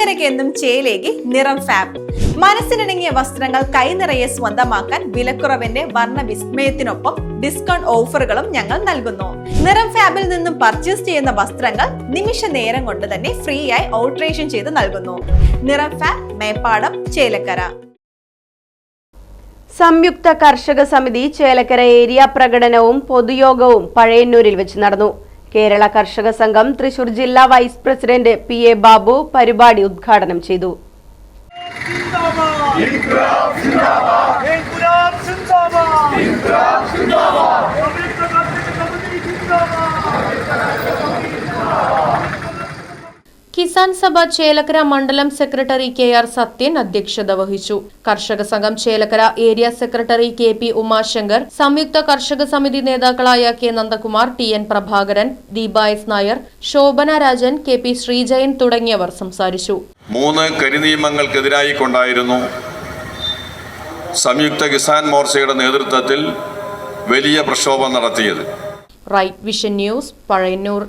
ചേലക്കരയ്ക്ക് ചേലേക്ക് ചേലേകി നിറം ഫാബ് മനസ്സിനിണങ്ങിയ വസ്ത്രങ്ങൾ കൈനിറയെ സ്വന്തമാക്കാൻ വിലക്കുറവിന്റെ വർണ വിസ്മയത്തിനൊപ്പം ഡിസ്കൗണ്ട് ഓഫറുകളും ഞങ്ങൾ നൽകുന്നു. നിറം ഫാബിൽ നിന്നും പർച്ചേസ് ചെയ്യുന്ന വസ്ത്രങ്ങൾ നിമിഷ നേരം കൊണ്ട് തന്നെ ഫ്രീ ആയി ഓൾട്രേഷൻ ചെയ്ത് നൽകുന്നു. നിറം ഫാബ് മേപ്പാടം ചേലക്കര. സംയുക്ത കർഷക സമിതി ചേലക്കര ഏരിയ പ്രകടനവും പൊതുയോഗവും പഴയന്നൂരിൽ വെച്ച് നടന്നു. കേരള കർഷക സംഘം തൃശൂർ ജില്ലാ vice president P A Babu പരിപാടി ഉദ്ഘാടനം ചെയ്തു. കിസാൻ സഭ ചേലക്കര മണ്ഡലം സെക്രട്ടറി കെ ആർ സത്യൻ അധ്യക്ഷത വഹിച്ചു. കർഷക സംഘം Chelakkara area secretary K P Umashankar സംയുക്ത കർഷക സമിതി നേതാക്കളായ K Nandakumar T N Prabhakaran Deepa S Nair Shobhana Rajan K P Sreejayan തുടങ്ങിയവർ സംസാരിച്ചു. മൂന്ന് കരിനിയമങ്ങൾക്കെതിരായി കൊണ്ടായിരുന്നു സംയുക്ത കിസാൻ മോർച്ചയുടെ നേതൃത്വത്തിൽ വലിയ പ്രക്ഷോഭം നടത്തിയത്. Right Vision News Pazhayannur.